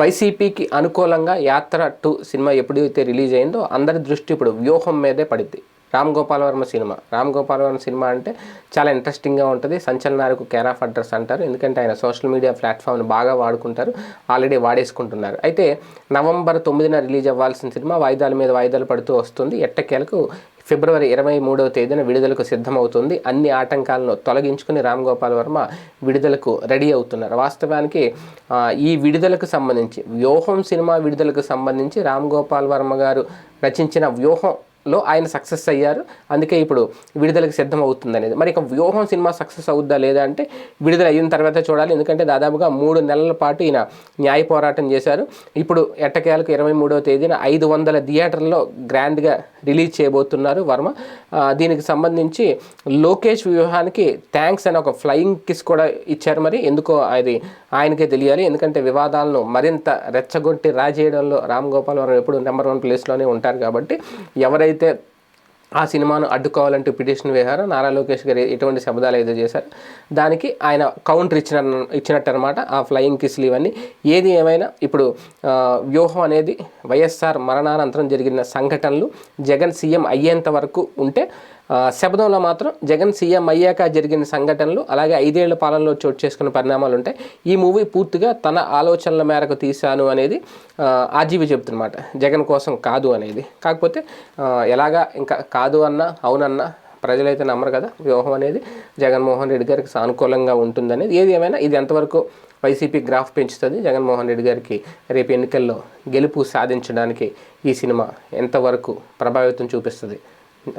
వైసీపీకి అనుకూలంగా యాత్ర టూ సినిమా ఎప్పుడైతే రిలీజ్ అయిందో అందరి దృష్టి ఇప్పుడు వ్యూహం మీదే పడింది. రామ్ గోపాల్ వర్మ సినిమా. రామ్ గోపాల్ వర్మ సినిమా అంటే చాలా ఇంట్రెస్టింగ్గా ఉంటుంది. సంచలనాలకు కేర్ ఆఫ్ అడ్రస్ అంటారు. ఎందుకంటే ఆయన సోషల్ మీడియా ప్లాట్ఫామ్ని బాగా వాడుకుంటారు. ఆల్రెడీ వాడేసుకుంటున్నారు. అయితే నవంబర్ తొమ్మిదిన రిలీజ్ అవ్వాల్సిన సినిమా వాయిదాల మీద వాయిదాలు పడుతూ వస్తుంది. ఎట్టకేలకు ఫిబ్రవరి ఇరవై మూడవ తేదీన విడుదలకు సిద్ధమవుతుంది. అన్ని ఆటంకాలను తొలగించుకుని రామ్ గోపాల్ వర్మ విడుదలకు రెడీ అవుతున్నారు. వాస్తవానికి ఈ విడుదలకు సంబంధించి వ్యూహం సినిమా విడుదలకు సంబంధించి రామ్ గోపాల్ వర్మ గారు రచించిన వ్యూహం లో ఆయన సక్సెస్ అయ్యారు. అందుకే ఇప్పుడు విడుదలకు సిద్ధం అవుతుంది అనేది మరి ఇక వ్యూహం సినిమా సక్సెస్ అవుద్దా లేదా అంటే విడుదల అయిన తర్వాత చూడాలి. ఎందుకంటే దాదాపుగా మూడు నెలల పాటు ఈయన న్యాయ పోరాటం చేశారు. ఇప్పుడు ఎట్టకేలకు ఇరవై మూడవ తేదీన ఐదు వందల థియేటర్లో గ్రాండ్గా రిలీజ్ చేయబోతున్నారు వర్మ. దీనికి సంబంధించి లోకేష్ వ్యూహానికి థ్యాంక్స్ అని ఒక ఫ్లయింగ్ కిస్ కూడా ఇచ్చారు మరి. ఎందుకో అది ఆయనకే తెలియాలి. ఎందుకంటే వివాదాలను మరింత రెచ్చగొట్టి రాజేయడంలో రామ్ గోపాల్ వర్మ ఎప్పుడు నెంబర్ వన్ ప్లేస్లోనే ఉంటారు కాబట్టి ఎవరైతే ఆ సినిమాను అడ్డుకోవాలంటూ పిటిషన్ వేశారో నారా లోకేష్ గారు ఎటువంటి శబ్దాలు అయితే చేశారు దానికి ఆయన కౌంటర్ ఇచ్చిన ఇచ్చినట్టు అనమాట ఆ ఫ్లయింగ్ కిస్లు ఇవన్నీ. ఏది ఏమైనా ఇప్పుడు వ్యూహం అనేది వైఎస్ఆర్ మరణానంతరం జరిగిన సంఘటనలు జగన్ సీఎం అయ్యేంత వరకు ఉంటే శబదంలో మాత్రం జగన్ సీఎం అయ్యాక జరిగిన సంఘటనలు అలాగే ఐదేళ్ళ పాలనలో చోటు చేసుకున్న పరిణామాలు ఉంటాయి. ఈ మూవీ పూర్తిగా తన ఆలోచనల మేరకు తీశాను అనేది ఆజీవి చెప్తున్నమాట జగన్ కోసం కాదు అనేది. కాకపోతే ఎలాగా ఇంకా కాదు అన్నా అవునన్నా ప్రజలైతే నమ్మరు కదా వ్యూహం అనేది. జగన్మోహన్ రెడ్డి గారికి సానుకూలంగా ఉంటుందనేది. ఏది ఏమైనా ఇది ఎంతవరకు వైసీపీ గ్రాఫ్ పెంచుతుంది జగన్మోహన్ రెడ్డి గారికి రేపు ఎన్నికల్లో గెలుపు సాధించడానికి ఈ సినిమా ఎంతవరకు ప్రభావితం చూపిస్తుంది?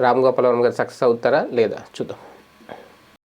రామ్ గోపాల్ వర్మ గారు సక్సెస్ అవుతారా లేదా చూద్దాం.